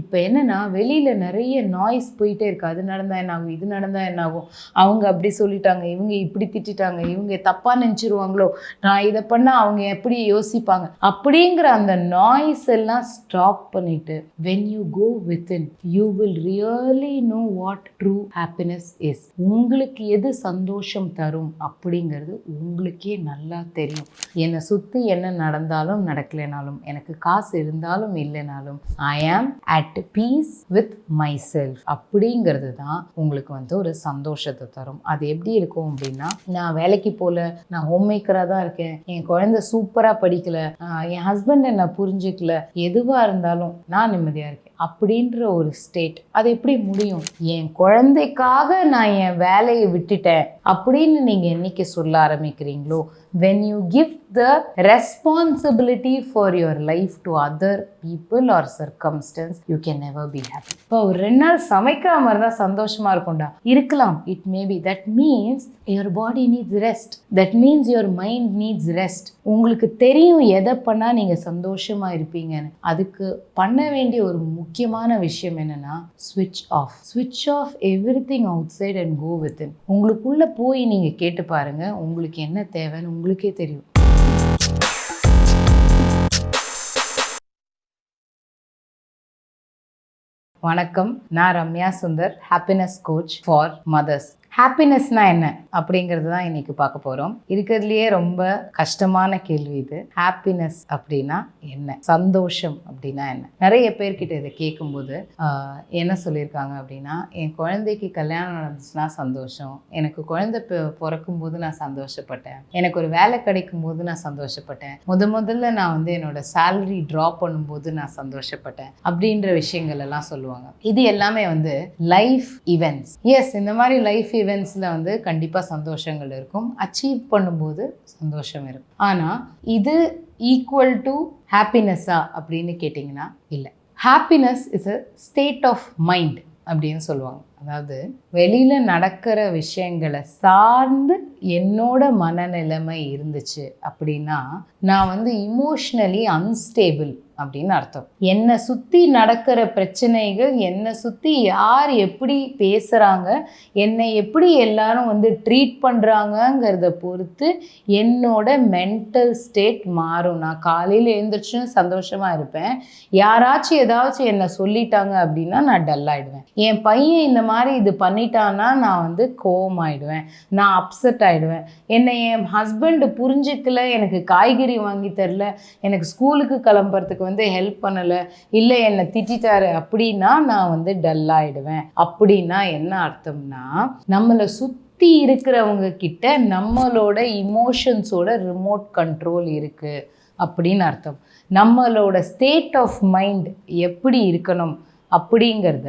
இப்போ என்னென்னா வெளியில் நிறைய நாய்ஸ் போயிட்டே இருக்குது அது நடந்தால் என்ன ஆகும் இது நடந்தால் என்ன ஆகும் அவங்க அப்படி சொல்லிட்டாங்க இவங்க இப்படி திட்டிட்டாங்க இவங்க தப்பாக நினச்சிருவாங்களோ? நான் இதை பண்ணால் அவங்க எப்படி யோசிப்பாங்க? அப்படிங்கிற அந்த நாய்ஸ் எல்லாம் ஸ்டாப் பண்ணிட்டு when you go within you will really know what true happiness is உங்களுக்கு எது சந்தோஷம் தரும் அப்படிங்கிறது உங்களுக்கே நல்லா தெரியும். என்னை சுற்றி என்ன நடந்தாலும் நடக்கலைனாலும் எனக்கு காசு இருந்தாலும் இல்லைனாலும் I am at peace with myself அப்படிங்கிறது தான் உங்களுக்கு வந்து ஒரு சந்தோஷத்தை தரும். அது எப்படி இருக்கும் அப்படின்னா நான் வேலைக்கு போகல நான் ஹோம் மேக்கராக தான் இருக்கேன் என் குழந்தை சூப்பராக படிக்கல என் ஹஸ்பண்ட் என்னை புரிஞ்சுக்கல எதுவாக இருந்தாலும் நான் நிம்மதியாக இருக்கேன். அப்படின்ற ஒரு ஸ்டேட் அது எப்படி முடியும்? என் குழந்தைக்காக நான் என் வேலையை விட்டுட்டேன் அப்படின்னு நீங்கள் என்னைக்கு சொல்ல ஆரம்பிக்கிறீங்களோ when you give the responsibility for your life to other people or circumstances you can never be happy இப்போ ஒரு ரெண்டு நாள் சமைக்கிற மாதிரி தான் சந்தோஷமாக இருக்கும்டா. இருக்கலாம். It maybe that means your body needs rest that means your mind needs rest உங்களுக்கு தெரியும் எதை பண்ணால் நீங்கள் சந்தோஷமாக இருப்பீங்கன்னு. அதுக்கு பண்ண வேண்டிய ஒரு முக்கியமான விஷயம் என்னன்னா ஸ்விட்ச் ஆஃப் ஸ்விட்ச் of every thing out side and go with உங்களுக்குள்ள போய் நீங்க கேட்டு பாருங்க உங்களுக்கு என்ன தேவைன்னு உங்களுக்கே தெரியும். வணக்கம். நான் Ramya Sundar happiness coach for mothers ஹாப்பினஸ்னா என்ன? அப்படிங்கிறது தான் இன்றைக்கி பார்க்க போகிறோம் இருக்கிறதுலையே ரொம்ப கஷ்டமான கேள்வி இது. ஹாப்பினஸ் அப்படின்னா என்ன? சந்தோஷம் அப்படின்னா என்ன? நிறைய பேர்கிட்ட இதை கேட்கும்போது என்ன சொல்லியிருக்காங்க அப்படின்னா என் குழந்தைக்கு கல்யாணம் நடந்துச்சுன்னா சந்தோஷம். எனக்கு குழந்தை பிறக்கும்போது நான் சந்தோஷப்பட்டேன். எனக்கு ஒரு வேலை கிடைக்கும் போது நான் சந்தோஷப்பட்டேன். முத முதல்ல நான் வந்து என்னோட சேலரி ட்ரா பண்ணும்போது நான் சந்தோஷப்பட்டேன். அப்படின்ற விஷயங்கள் எல்லாம் சொல்லுவாங்க. இது எல்லாமே வந்து லைஃப் ஈவெண்ட்ஸ் எஸ் இந்த மாதிரி லைஃப் ஈவெண்ட்ஸில் வந்து கண்டிப்பாக சந்தோஷங்கள் இருக்கும். அச்சீவ் பண்ணும்போது சந்தோஷம் இருக்கும். ஆனால் இது ஈக்குவல் டு ஹாப்பினஸ்ஸா அப்படின்னு கேட்டிங்கன்னா இல்லை. Happiness is a state of mind அப்படின்னு சொல்லுவாங்க. அதாவது வெளியில் நடக்கிற விஷயங்களை சார்ந்து என்னோட மனநிலைமை இருந்துச்சு அப்படின்னா நான் வந்து இமோஷ்னலி அன்ஸ்டேபிள் அப்படின்னு அர்த்தம். என்னை சுற்றி நடக்கிற பிரச்சனைகள் என்னை சுற்றி யார் எப்படி பேசுகிறாங்க என்னை எப்படி எல்லாரும் வந்து ட்ரீட் பண்ணுறாங்கங்கிறத பொறுத்து என்னோட மென்டல் ஸ்டேட் மாறும். நான் காலையில் எழுந்திரிச்சுன்னு சந்தோஷமாக இருப்பேன். யாராச்சும் ஏதாச்சும் என்னை சொல்லிட்டாங்க அப்படின்னா நான் டல்லாகிடுவேன் என் பையன் இந்த மாதிரி இது பண்ணிட்டான்னா நான் வந்து கோவம் ஆகிடுவேன் நான் அப்செட் ஆகிடுவேன் என்னை என் ஹஸ்பண்ட் புரிஞ்சுக்கல எனக்கு காய்கறி வாங்கி தரல எனக்கு ஸ்கூலுக்கு கிளம்புறதுக்கு வந்து ஹெல்ப் பண்ணலை இல்லை என்னை திட்டாரு அப்படின்னா நான் வந்து டல் அப்படின்னா என்ன அர்த்தம்னா நம்மளை சுற்றி இருக்கிறவங்க கிட்ட நம்மளோட இமோஷன்ஸோட ரிமோட் கண்ட்ரோல் இருக்குது அப்படின்னு அர்த்தம். நம்மளோட ஸ்டேட் ஆஃப் மைண்ட் எப்படி இருக்கணும் அப்படிங்கிறத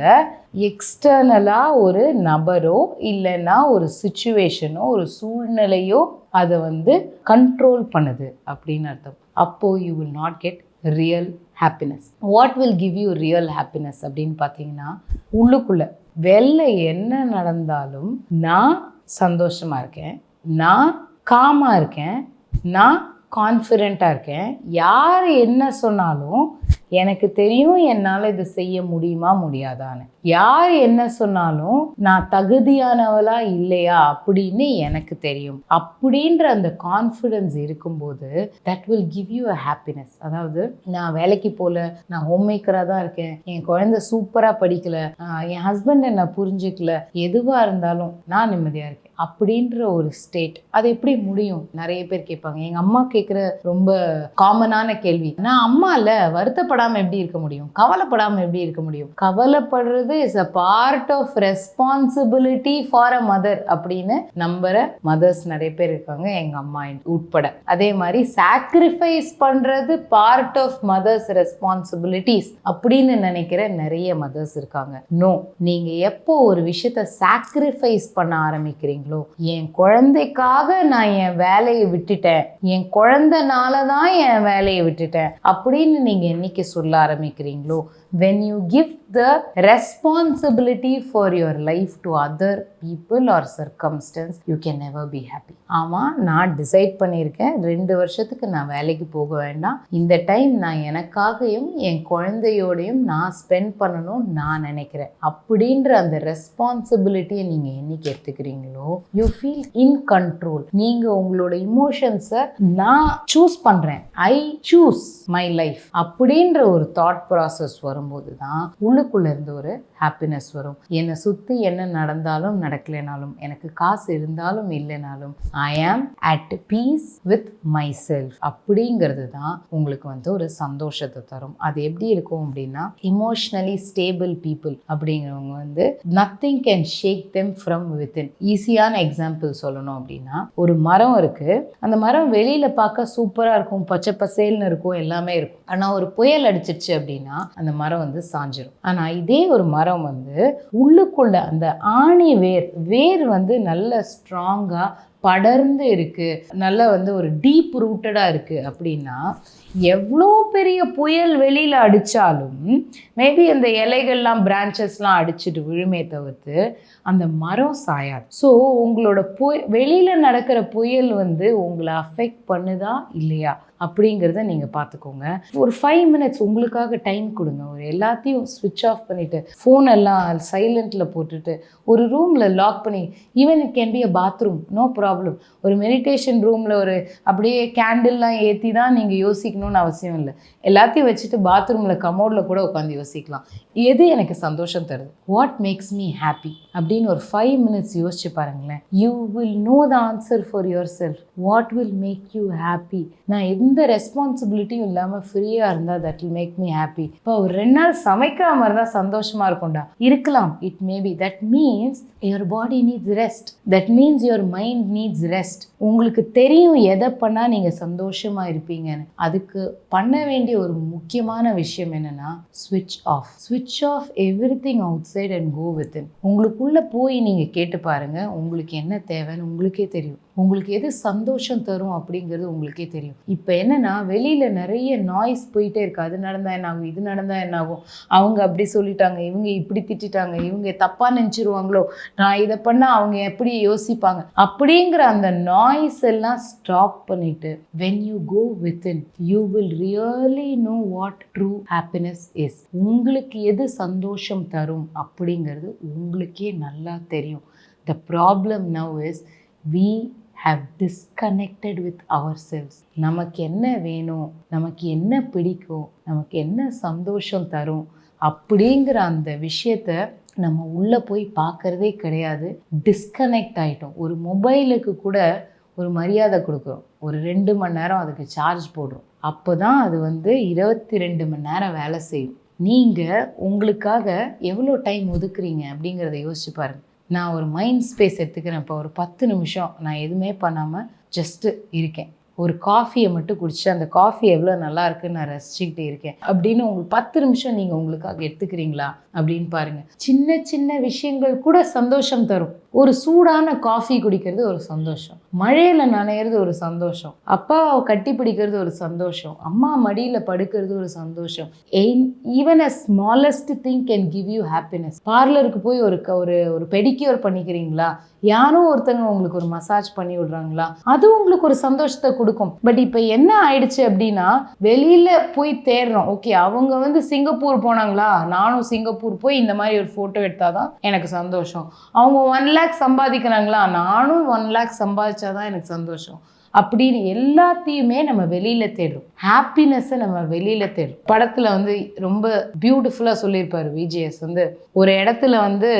எக்ஸ்டர்னலாக ஒரு நபரோ இல்லைன்னா ஒரு சுச்சுவேஷனோ ஒரு சூழ்நிலையோ அதை வந்து கண்ட்ரோல் பண்ணுது அப்படின்னு அர்த்தம். அப்போது you will not get real happiness what will give you real happiness அப்படின்னு பார்த்தீங்கன்னா உள்ளுக்குள்ள வெளில என்ன நடந்தாலும் நான் சந்தோஷமாக இருக்கேன் நான் காமாக இருக்கேன் நான் கான்ஃபிடெண்ட்டாக இருக்கேன். யார் என்ன சொன்னாலும் எனக்கு தெரியும் என்னால் இதை செய்ய முடியுமா முடியாதான்னு. யார் என்ன சொன்னாலும் நான் தகுதியானவளா இல்லையா? அப்படின்னு எனக்கு தெரியும். அப்படின்ற அந்த கான்ஃபிடென்ஸ் இருக்கும்போது that will give you a happiness அதாவது நான் வேலைக்கு போகல நான் ஹோம் மேக்கராக தான் இருக்கேன். என் குழந்தை சூப்பராக படிக்கல. ஆஹ் என் ஹஸ்பண்ட் என்னை புரிஞ்சுக்கல. எதுவாக இருந்தாலும் நான் நிம்மதியாக இருக்கேன். அப்படின்ற ஒரு ஸ்டேட் அது எப்படி முடியும்? நிறைய பேர் கேட்பாங்க. எங்கள் அம்மா கேட்குற ரொம்ப காமனான கேள்வி. நான் அம்மா இல்லை கவலைப்படாமல் எப்படி இருக்க முடியும்? கவலைப்படாமல் எப்படி இருக்க முடியும்? கவலைப்படுறது is a part of responsibility for a mother அப்படின்னு நம்புற மதர்ஸ் நிறைய பேர் இருக்காங்க எங்கள் அம்மா உட்பட. அதே மாதிரி சாக்ரிஃபைஸ் பண்ணுறது பார்ட் ஆஃப் மதர்ஸ் ரெஸ்பான்சிபிலிட்டிஸ் அப்படின்னு நினைக்கிற நிறைய மதர்ஸ் இருக்காங்க. நோ நீங்கள் எப்போ ஒரு விஷயத்த சாக்ரிஃபைஸ் பண்ண ஆரம்பிக்கிறீங்களோ என் குழந்தைக்காக நான் என் வேலையை விட்டுட்டேன் என் குழந்தைனால தான் என் வேலையை விட்டுட்டேன் அப்படின்னு நீங்கள் என்னைக்கு சொல்ல ஆரம்பிக்கிறீங்களோ? When you give the responsibility for your life to other people or circumstances you can never be happy ஆமாம் நான் டிசைட் பண்ணியிருக்கேன். ரெண்டு வருஷத்துக்கு நான் வேலைக்கு போக வேண்டாம். இந்த டைம் நான் எனக்காகவும் என் குழந்தையோடையும் நான் ஸ்பெண்ட் பண்ணணும் நான் நினைக்கிறேன். அப்படின்ற அந்த ரெஸ்பான்சிபிலிட்டியை நீங்கள் என்னைக்கு எடுத்துக்கிறீங்களோ யூ ஃபீல் இன் கண்ட்ரோல் நீங்கள் உங்களோட இமோஷன்ஸை நான் சூஸ் பண்ணுறேன் ஐ சூஸ் மை லைஃப் அப்படின்ற ஒரு தாட் ப்ராசஸ் வரும்போது தான் உள்ளுக்குள்ள இருந்து ஒரு ஹாப்பினஸ் வரும். என்னை சுற்றி என்ன நடந்தாலும் நடக்கலைனாலும் எனக்கு காசு இருந்தாலும் இல்லைனாலும் I am at peace with myself அப்படிங்கிறது தான் உங்களுக்கு வந்து ஒரு சந்தோஷத்தை தரும். அது எப்படி இருக்கும் அப்படின்னா இமோஷ்னலி ஸ்டேபிள் பீப்புள் அப்படிங்கிறவங்க வந்து nothing can shake them from within ஈஸியான எக்ஸாம்பிள் சொல்லணும் அப்படின்னா ஒரு மரம் இருக்கு. அந்த மரம் வெளியில் பார்க்க சூப்பராக இருக்கும். பச்சை பசேல்னு இருக்கும். எல்லாமே இருக்கும். ஆனால் ஒரு புயல் அடிச்சிருச்சு அப்படின்னா அந்த மரம் வந்து சாஞ்சிரும். ஆனால் இதே ஒரு மரம் வந்து உள்ளுக்குள்ள அந்த ஆணி வேர் வேர் வந்து நல்ல ஸ்ட்ராங்கா படர்ந்து இருக்குது நல்லா வந்து ஒரு டீப் ரூட்டடாக இருக்குது அப்படின்னா எவ்வளோ பெரிய புயல் வெளியில் அடித்தாலும் மேபி அந்த இலைகள்லாம் பிரான்ச்சஸ்லாம் அடிச்சிட்டு விழுமே தவிர்த்து அந்த மரம் சாயாது. ஸோ உங்களோட புய வெளியில் நடக்கிற புயல் வந்து உங்களை அஃபெக்ட் பண்ணுதா இல்லையா அப்படிங்கிறத நீங்கள் பார்த்துக்கோங்க ஒரு ஃபைவ் மினிட்ஸ் உங்களுக்காக டைம் கொடுங்க. ஒரு எல்லாத்தையும் ஸ்விட்ச் ஆஃப் பண்ணிவிட்டு ஃபோன் எல்லாம் சைலண்ட்டில் போட்டுட்டு ஒரு ரூமில் லாக் பண்ணி even it can be a bathroom no problem ஒரு மெடிடேஷன் ரூமில் ஒரு அப்படியே கேண்டில்லாம் ஏற்றி தான் நீங்கள் யோசிக்கணும்னு அவசியம் இல்லை. எல்லாத்தையும் வச்சுட்டு பாத்ரூமில் கமோடில் கூட உட்காந்து யோசிக்கலாம். எது எனக்கு சந்தோஷம் தருது? வாட் மேக்ஸ் மீ ஹாப்பி அப்படின்னு ஒரு ஃபைவ் மினிட்ஸ் யோசிச்சு பாருங்களேன். You will know the answer for yourself what will make you happy நான் எந்த ரெஸ்பான்சிபிலிட்டியும் இல்லாமல் ஃப்ரீயாக இருந்தால் that will make me happy இப்போ ஒரு ரெண்டு நாள் சமைக்கிற மாதிரி தான் சந்தோஷமாக இருக்கும்டா. இருக்கலாம். It maybe that means your body needs rest that means your mind needs rest உங்களுக்கு தெரியும் எதை பண்ணால் நீங்கள் சந்தோஷமாக இருப்பீங்கன்னு. அதுக்கு பண்ண வேண்டிய ஒரு முக்கியமான விஷயம் என்னென்னா ஸ்விட்ச் ஆஃப் ஸ்விட்ச் of every thing out side and go with உங்களுக்குள்ளே போய் நீங்கள் கேட்டு பாருங்கள் உங்களுக்கு என்ன தேவைன்னு உங்களுக்கே தெரியும். உங்களுக்கு எது சந்தோஷம் தரும் அப்படிங்கிறது உங்களுக்கே தெரியும். இப்போ என்னென்னா வெளியில் நிறைய நாய்ஸ் போயிட்டே இருக்குது அது நடந்தால் என்ன ஆகும்? இது நடந்தால் என்ன ஆகும்? அவங்க அப்படி சொல்லிட்டாங்க. இவங்க இப்படி திட்டிட்டாங்க. இவங்க தப்பாக நினச்சிருவாங்களோ? நான் இதை பண்ணால் அவங்க எப்படி யோசிப்பாங்க? அப்படிங்கிற அந்த நாய்ஸ் எல்லாம் ஸ்டாப் பண்ணிட்டு when you go within you will really know what true happiness is உங்களுக்கு எது சந்தோஷம் தரும் அப்படிங்கிறது உங்களுக்கே நல்லா தெரியும். The problem now is we have disconnected with ourselves நமக்கு என்ன வேணும்? நமக்கு என்ன பிடிக்கும்? நமக்கு என்ன சந்தோஷம் தரும்? அப்படிங்கிற அந்த விஷயத்த நம்ம உள்ளே போய் பார்க்கறதே கிடையாது. டிஸ்கனெக்ட் ஆகிட்டோம் ஒரு மொபைலுக்கு கூட ஒரு மரியாதை கொடுக்குறோம். ஒரு ரெண்டு மணி நேரம் அதுக்கு சார்ஜ் போடுறோம். அப்போ தான் அது வந்து இருபத்தி ரெண்டு மணி நேரம் வேலை செய்யும். நீங்கள் உங்களுக்காக எவ்வளோ டைம் ஒதுக்குறீங்க அப்படிங்கிறத யோசிச்சு பாருங்கள் நான் ஒரு மைண்ட் ஸ்பேஸ் எடுத்துக்கிறேன். இப்போ ஒரு பத்து நிமிஷம் நான் எதுவுமே பண்ணாமல் ஜஸ்ட்டு இருக்கேன். ஒரு காஃபியை மட்டும் குடிச்சு அந்த காஃபி எவ்வளோ நல்லா இருக்குன்னு நான் ரசிச்சுக்கிட்டே இருக்கேன். அப்படின்னு உங்களுக்கு பத்து நிமிஷம் நீங்கள் உங்களுக்காக எடுத்துக்கிறீங்களா? அப்படின்னு பாருங்க. சின்ன சின்ன விஷயங்கள் கூட சந்தோஷம் தரும். ஒரு சூடான காஃபி குடிக்கிறது ஒரு சந்தோஷம். மழையில நனையிறது ஒரு சந்தோஷம். அப்பாவை கட்டி பிடிக்கிறது ஒரு சந்தோஷம். அம்மா மடியில படுக்கிறது ஒரு சந்தோஷம். Even a smallest thing can give you happiness பார்லருக்கு போய் ஒரு க- ஒரு ஒரு பெடிக்யூர் பண்ணிக்கிறீங்களா? யாரோ ஒருத்தங்க உங்களுக்கு ஒரு மசாஜ் பண்ணி விடுறாங்களா? அது உங்களுக்கு ஒரு சந்தோஷத்தை கொடுக்கும். பட் இப்போ என்ன ஆயிடுச்சு அப்படின்னா வெளியில போய் தேடுறோம். ஓகே அவங்க வந்து சிங்கப்பூர் போனாங்களா? நானும் சிங்கப்பூர் போய் இந்த மாதிரி ஒரு ஃபோட்டோ எடுத்தால் தான் எனக்கு சந்தோஷம். அவங்க ஒன் லேக் சம்பாதிக்கிறாங்களா? நானும் ஒன் லேக் சம்பாதிச்சாதான் எனக்கு சந்தோஷம். அப்படின்னு எல்லாத்தையுமே நம்ம வெளியில் தேடுறோம். ஹாப்பினஸ்ஸை நம்ம வெளியில் தேடுறோம். படத்தில் வந்து ரொம்ப பியூட்டிஃபுல்லாக சொல்லியிருப்பார் விஜிஎஸ் வந்து ஒரு இடத்துல வந்து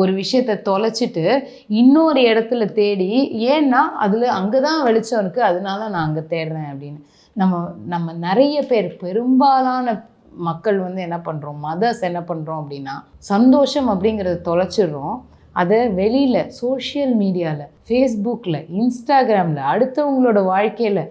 ஒரு விஷயத்த தொலைச்சிட்டு இன்னொரு இடத்துல தேடி ஏன்னா அதில் அங்கே தான் வெளிச்சம் இருக்குது அதனால நான் அங்கே தேடுறேன் அப்படின்னு. நம்ம நம்ம நிறைய பேர் பெரும்பாலான மக்கள் வந்து என்ன பண்ணுறோம் மதர்ஸ் என்ன பண்ணுறோம் அப்படின்னா சந்தோஷம் அப்படிங்கிறத தொலைச்சிடுறோம். அதை வெளியில் சோஷியல் மீடியாவில் ஃபேஸ்புக்கில் இன்ஸ்டாகிராமில் அடுத்தவங்களோட வாழ்க்கையில்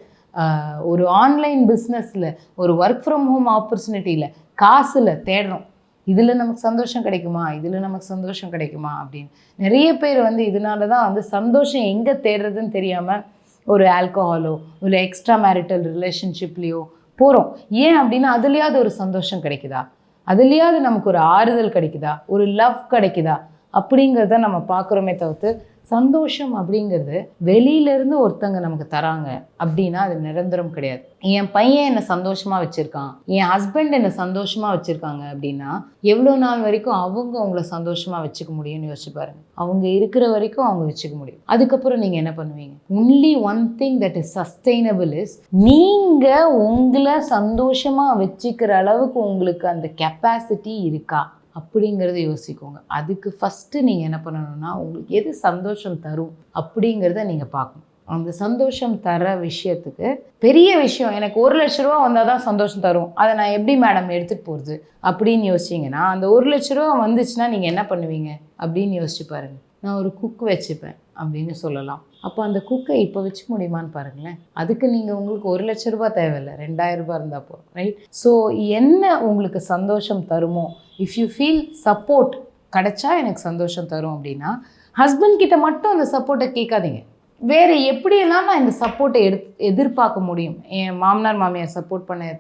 ஒரு ஆன்லைன் பிஸ்னஸில் ஒரு ஒர்க் ஃப்ரம் ஹோம் ஆப்பர்ச்சுனிட்டியில் காசில் தேடுறோம். இதில் நமக்கு சந்தோஷம் கிடைக்குமா? இதில் நமக்கு சந்தோஷம் கிடைக்குமா? அப்படின்னு. நிறைய பேர் வந்து இதனால தான் வந்து சந்தோஷம் எங்கே தேடுறதுன்னு தெரியாமல் ஒரு ஆல்கஹாலோ இல்லை எக்ஸ்ட்ரா மேரிட்டல் ரிலேஷன்ஷிப்லேயோ போகிறோம் ஏன் அப்படின்னா அதுலேயாவது ஒரு சந்தோஷம் கிடைக்குதா? அதுலேயாவது நமக்கு ஒரு ஆறுதல் கிடைக்குதா? ஒரு லவ் கிடைக்குதா? அப்படிங்கிறத நம்ம பார்க்குறோமே தவிர்த்து சந்தோஷம் அப்படிங்கிறது வெளியிலேருந்து ஒருத்தங்க நமக்கு தராங்க அப்படின்னா அது நிரந்தரம் கிடையாது. என் பையன் என்னை சந்தோஷமாக வச்சுருக்கான். என் ஹஸ்பண்ட் என்னை சந்தோஷமாக வச்சுருக்காங்க அப்படின்னா எவ்வளோ நாள் வரைக்கும் அவங்க உங்களை சந்தோஷமாக வச்சுக்க முடியும்னு யோசிச்சு பாருங்க. அவங்க இருக்கிற வரைக்கும் அவங்க வச்சுக்க முடியும். அதுக்கப்புறம் நீங்கள் என்ன பண்ணுவீங்க? Only one thing that is sustainable is நீங்கள் உங்களை சந்தோஷமாக வச்சுக்கிற அளவுக்கு உங்களுக்கு அந்த கெப்பாசிட்டி இருக்கா? அப்படிங்கிறத யோசிக்கோங்க. அதுக்கு ஃபஸ்ட்டு நீங்கள் என்ன பண்ணணும்னா உங்களுக்கு எது சந்தோஷம் தரும் அப்படிங்கிறத நீங்கள் பார்க்கணும். அந்த சந்தோஷம் தர விஷயத்துக்கு பெரிய விஷயம் எனக்கு ஒரு லட்ச ரூபா வந்தால் தான் சந்தோஷம் தரும். அதை நான் எப்படி மேடம் எடுத்துகிட்டு போகிறது அப்படின்னு யோசிச்சிங்கன்னா அந்த ஒரு லட்ச ரூபா வந்துச்சுன்னா நீங்கள் என்ன பண்ணுவீங்க அப்படின்னு யோசிச்சு பாருங்கள் நான் ஒரு குக் வச்சுப்பேன். அப்படின்னு சொல்லலாம். அப்போ அந்த குக்கை இப்போ வச்சு முடியுமான்னு பாருங்களேன். அதுக்கு நீங்கள் உங்களுக்கு ஒரு லட்ச ரூபாய் தேவையில்லை. ரெண்டாயிரம் ரூபாய் இருந்தால் போதும் ரைட் ஸோ என்ன உங்களுக்கு சந்தோஷம் தருமோ? இஃப் யூ ஃபீல் சப்போர்ட் கிடைச்சா எனக்கு சந்தோஷம் தரும் அப்படின்னா ஹஸ்பண்ட் கிட்ட மட்டும் அந்த சப்போர்ட்டை கேட்காதீங்க. வேறு எப்படியெல்லாம் நான் இந்த சப்போர்ட்டை எடு எதிர்பார்க்க முடியும்? என் மாமனார் மாமியார் சப்போர்ட் பண்ண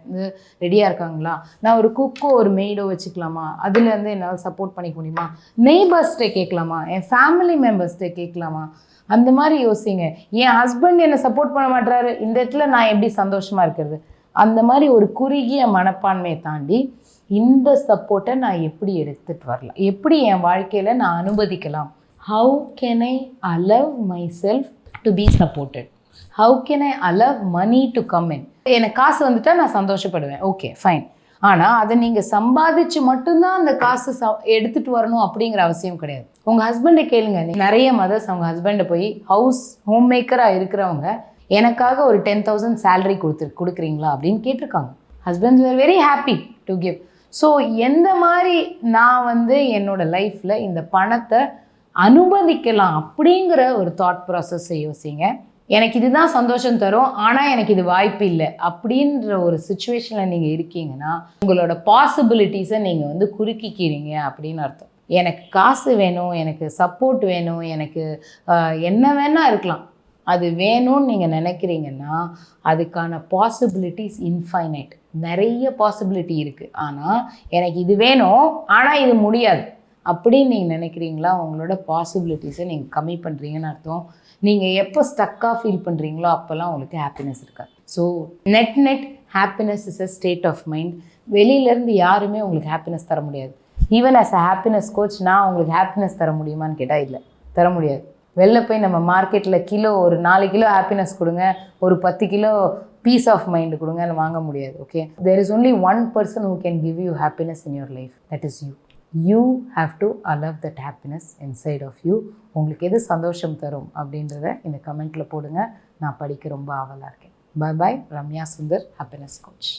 ரெடியாக இருக்காங்களா? நான் ஒரு குக்கோ ஒரு மெய்டோ வச்சுக்கலாமா? அதுலேருந்து என்னால் சப்போர்ட் பண்ணிக்க முடியுமா? நெய்பர்ஸ்டே கேட்கலாமா? என் ஃபேமிலி மெம்பர்ஸ்டே கேட்கலாமா? அந்த மாதிரி யோசிங்க. என் ஹஸ்பண்ட் என்னை சப்போர்ட் பண்ண மாட்டாரு இந்த இடத்துல நான் எப்படி சந்தோஷமாக இருக்கிறது? அந்த மாதிரி ஒரு குறுகிய மனப்பான்மையை தாண்டி இந்த சப்போர்ட்டை நான் எப்படி எடுத்துகிட்டு வரலாம்? எப்படி என் வாழ்க்கையில் நான் அனுமதிக்கலாம்? How can I allow myself to be supported how can I allow money to come in எனக்கு காசு வந்துட்டா நான் சந்தோஷப்படுவேன். ஓகே ஃபைன் ஆனால் அதை நீங்கள் சம்பாதிச்சு மட்டும்தான் அந்த காசு ச எடுத்துகிட்டு வரணும் அப்படிங்கிற அவசியம் கிடையாது. உங்கள் ஹஸ்பண்டை கேளுங்க. நிறைய மதர்ஸ் அவங்க ஹஸ்பண்டை போய் ஹவுஸ் ஹோம் மேக்கராக இருக்கிறவங்க எனக்காக ஒரு டென் தௌசண்ட் சேலரி கொடுத்து கொடுக்குறீங்களா அப்படின்னு கேட்டிருக்காங்க. Husbands are very happy to give so எந்த மாதிரி நான் வந்து என்னோட லைஃப்பில் இந்த பணத்தை அனுமதிக்கலாம் அப்படிங்கிற ஒரு தாட் ப்ராசஸை யோசிங்க. எனக்கு இதுதான் சந்தோஷம் தரும் ஆனால் எனக்கு இது வாய்ப்பு இல்லை அப்படின்ற ஒரு சுச்சுவேஷனில் நீங்கள் இருக்கீங்கன்னா உங்களோட பாசிபிலிட்டிஸை நீங்கள் வந்து குறுக்கிக்கிறீங்க அப்படின்னு அர்த்தம். எனக்கு காசு வேணும் எனக்கு சப்போர்ட் வேணும் எனக்கு என்ன வேணால் இருக்கலாம். அது வேணும்னு நீங்கள் நினைக்கிறீங்கன்னா அதுக்கான பாசிபிலிட்டிஸ் இன்ஃபைனைட் நிறைய பாசிபிலிட்டி இருக்குது ஆனால் எனக்கு இது வேணும் ஆனால் இது முடியாது. அப்படின்னு நீங்கள் நினைக்கிறீங்களா? உங்களோட பாசிபிலிட்டிஸை நீங்கள் கம்மி பண்ணுறீங்கன்னு அர்த்தம். நீங்கள் எப்போ ஸ்டக்காக ஃபீல் பண்ணுறீங்களோ அப்போல்லாம் உங்களுக்கு ஹாப்பினஸ் இருக்காது. So net net happiness is a state of mind வெளியிலேருந்து யாருமே உங்களுக்கு ஹாப்பினஸ் தர முடியாது. Even as a happiness coach நான் உங்களுக்கு ஹாப்பினஸ் தர முடியுமான்னு கேட்டால் இல்லை. தர முடியாது. வெளில போய் நம்ம மார்க்கெட்டில் கிலோ ஒரு நாலு கிலோ ஹாப்பினஸ் கொடுங்க ஒரு பத்து கிலோ பீஸ் ஆஃப் மைண்டு கொடுங்க வாங்க முடியாது okay there is only one person who can give you happiness in your life that is you you have to allow that happiness inside of you உங்களுக்கு எது சந்தோஷம் தரும் அப்படின்றத இந்த கமெண்ட்டில் போடுங்க. நான் படிக்க ரொம்ப ஆவலாக இருக்கேன். Bye bye Ramya Sundar happiness coach